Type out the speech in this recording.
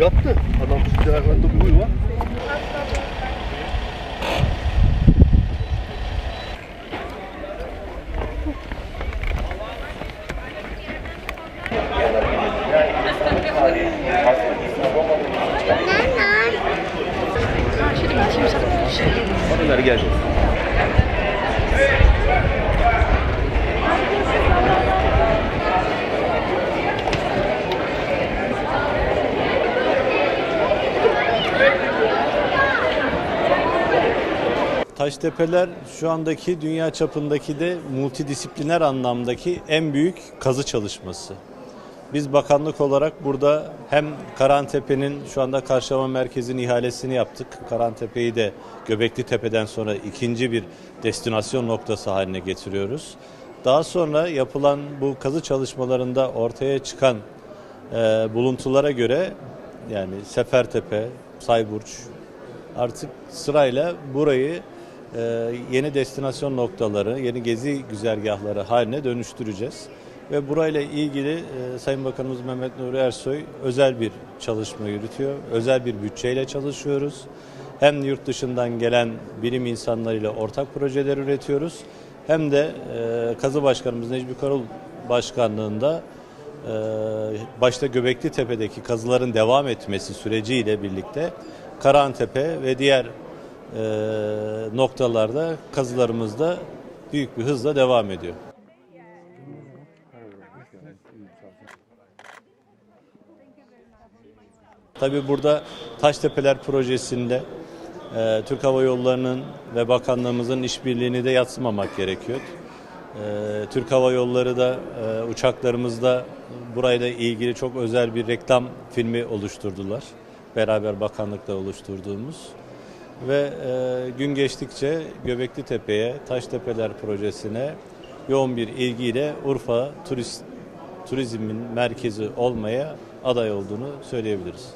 Evet çok yorucu. Ya, yattı. Adam hayvanda bir huy var. Karşıda bir timsah bir şey. Onlar gelecek. Taştepeler şu andaki dünya çapındaki de multidisipliner anlamdaki en büyük kazı çalışması. Biz bakanlık olarak burada hem Karantepe'nin şu anda karşılama merkezinin ihalesini yaptık. Karantepe'yi de Göbekli Tepe'den sonra ikinci bir destinasyon noktası haline getiriyoruz. Daha sonra yapılan bu kazı çalışmalarında ortaya çıkan e, buluntulara göre yani Sefertepe, Sayburç, artık sırayla burayı e, yeni destinasyon noktaları, yeni gezi güzergahları haline dönüştüreceğiz. Ve burayla ilgili e, Sayın Bakanımız Mehmet Nuri Ersoy özel bir çalışma yürütüyor. Özel bir bütçeyle çalışıyoruz. Hem yurt dışından gelen bilim insanlarıyla ortak projeler üretiyoruz. Hem de e, Kazı Başkanımız Necmi Karul Başkanlığında başta Göbekli Tepe'deki kazıların devam etmesi süreciyle birlikte Karahantepe ve diğer e, noktalarda kazılarımız da büyük bir hızla devam ediyor. Tabii burada Taştepeler projesinde e, Türk Hava Yolları'nın ve bakanlığımızın işbirliğini de yatsımamak gerekiyor. E, Türk Hava Yolları da e, uçaklarımızda burayla ilgili çok özel bir reklam filmi oluşturdular. Beraber bakanlıkla oluşturduğumuz. Ve e, gün geçtikçe Göbekli Tepe'ye, Taştepeler projesine yoğun bir ilgiyle Urfa turist turizmin merkezi olmaya aday olduğunu söyleyebiliriz.